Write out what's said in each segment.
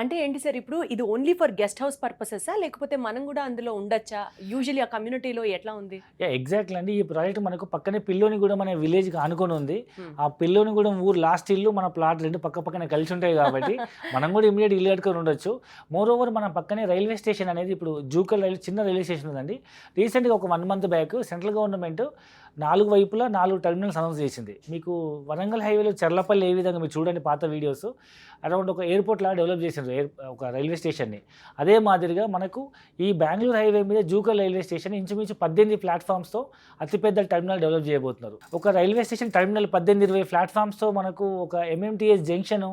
అంటే ఏంటి సార్ ఇప్పుడు ఇది ఓన్లీ ఫర్ గెస్ట్ హౌస్ పర్పసెసా లేకపోతే మనం కూడా అందులో ఉండొచ్చా? యూజువల్లీ ఆ కమ్యూనిటీలో ఎట్లా ఉంది? యా ఎగ్జాక్ట్లీ అండి. ఈ ప్రాజెక్ట్ మనకు పక్కనే పిల్లోని కూడా మన విలేజ్కి ఆనుకొని ఉంది. Hmm. ఆ పిల్లోని కూడా ఊరు లాస్ట్ ఇల్లు మన ప్లాట్ రెండు పక్క పక్కనే కలిసి ఉంటాయి కాబట్టి మనం కూడా ఇమీడియట్ ఇల్లు కట్టుకొని ఉండొచ్చు. మోర్ ఓవర్ మన పక్కనే రైల్వే స్టేషన్ అనేది ఇప్పుడు జూకల్ రైల్వే చిన్న రైల్వే స్టేషన్ ఉందండి. రీసెంట్గా ఒక one month back central government నాలుగు వైపులా నాలుగు టెర్మినల్స్ అనౌన్స్ చేసింది. మీకు వరంగల్ హైవేలో చర్లపల్లి ఏ విధంగా మీరు చూడండి పాత వీడియోస్ అరౌండ్ ఒక ఎయిర్పోర్ట్ లాగా డెవలప్ చేసిండ్రు స్టేషన్ ఒక రైల్వే స్టేషన్ని అదే మాదిరిగా మనకు ఈ బెంగళూరు హైవే మీద జూకల్ రైల్వే స్టేషన్ ఇంచుమించు పద్దెనిమిది ప్లాట్ఫామ్స్తో అతిపెద్ద టెర్మినల్ డెవలప్ చేయబోతున్నారు. ఒక రైల్వే స్టేషన్ టెర్మినల్ పద్దెనిమిది ఇరవై ప్లాట్ఫామ్స్తో మనకు ఒక ఎంఎంటీఎస్ జంక్షన్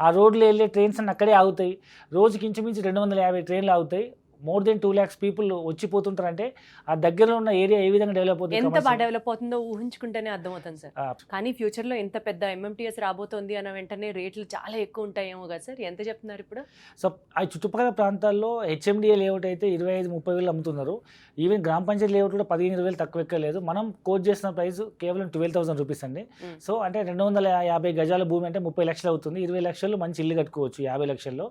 ఆ రోడ్లో వెళ్ళే ట్రైన్స్ అన్ని అక్కడే ఆగుతాయి. రోజుకి ఇంచుమించు రెండు వందల యాభై ట్రైన్లు ఆగుతాయి. More than two lakhs people వచ్చిపోతుంటారంటే ఆ దగ్గరలో ఉన్న ఏరియా ఏ విధంగా డెవలప్ అవుతుంది ఎంత బాగా డెవలప్ అవుతుందో ఊహించుకుంటేనే అర్థమవుతుంది సార్. కానీ ఫ్యూచర్లో ఎంత పెద్ద ఎంఎంటీఎస్ రాబోతోంది అన్న వెంటనే రేట్లు చాలా ఎక్కువ ఉంటాయేమో కదా సార్. ఎంత చెప్తున్నారు ఇప్పుడు? సో ఆ చుట్టుపక్కల ప్రాంతాల్లో హెచ్ఎండిఏ లేఅవుట్ అయితే ఇరవై ఐదు ముప్పై వేలు అమ్ముతున్నారు. ఈవెన్ గ్రామ పంచాయతీ లేఅవుట్ కూడా పదిహేను ఇరవై వేలు తక్కువ ఎక్కలేదు మనం కోట్ చేసిన ప్రైస్ కేవలం ట్వెల్వ్ థౌసండ్ రూపీస్ అండి. సో అంటే రెండు వందల యాభై గజాల భూమి అంటే ముప్పై లక్షలు అవుతుంది. ఇరవై లక్షలు మంచి ఇల్లు కట్టుకోవచ్చు యాభై లక్షల్లో.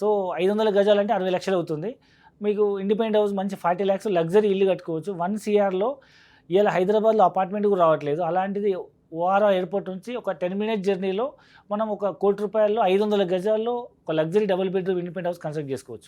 సో ఐదు వందల గజాలు అంటే అరవై లక్షలు అవుతుంది. మీకు ఇండిపెండెంట్ హౌస్ మంచి ఫార్టీ ల్యాక్స్ లగ్జరీ ఇల్లు కట్టుకోవచ్చు. వన్ సిఆర్లో ఇవాళ హైదరాబాద్లో అపార్ట్మెంట్ కూడా రావట్లేదు. అలాంటిది ఓఆర్ఆర్ ఎయిర్పోర్ట్ నుంచి ఒక టెన్ మినిట్ జర్నీలో మనం ఒక కోటి రూపాయల్లో ఐదు వందల గజాల్లో ఒక luxury double bedroom independent house construct చేసుకోవచ్చు.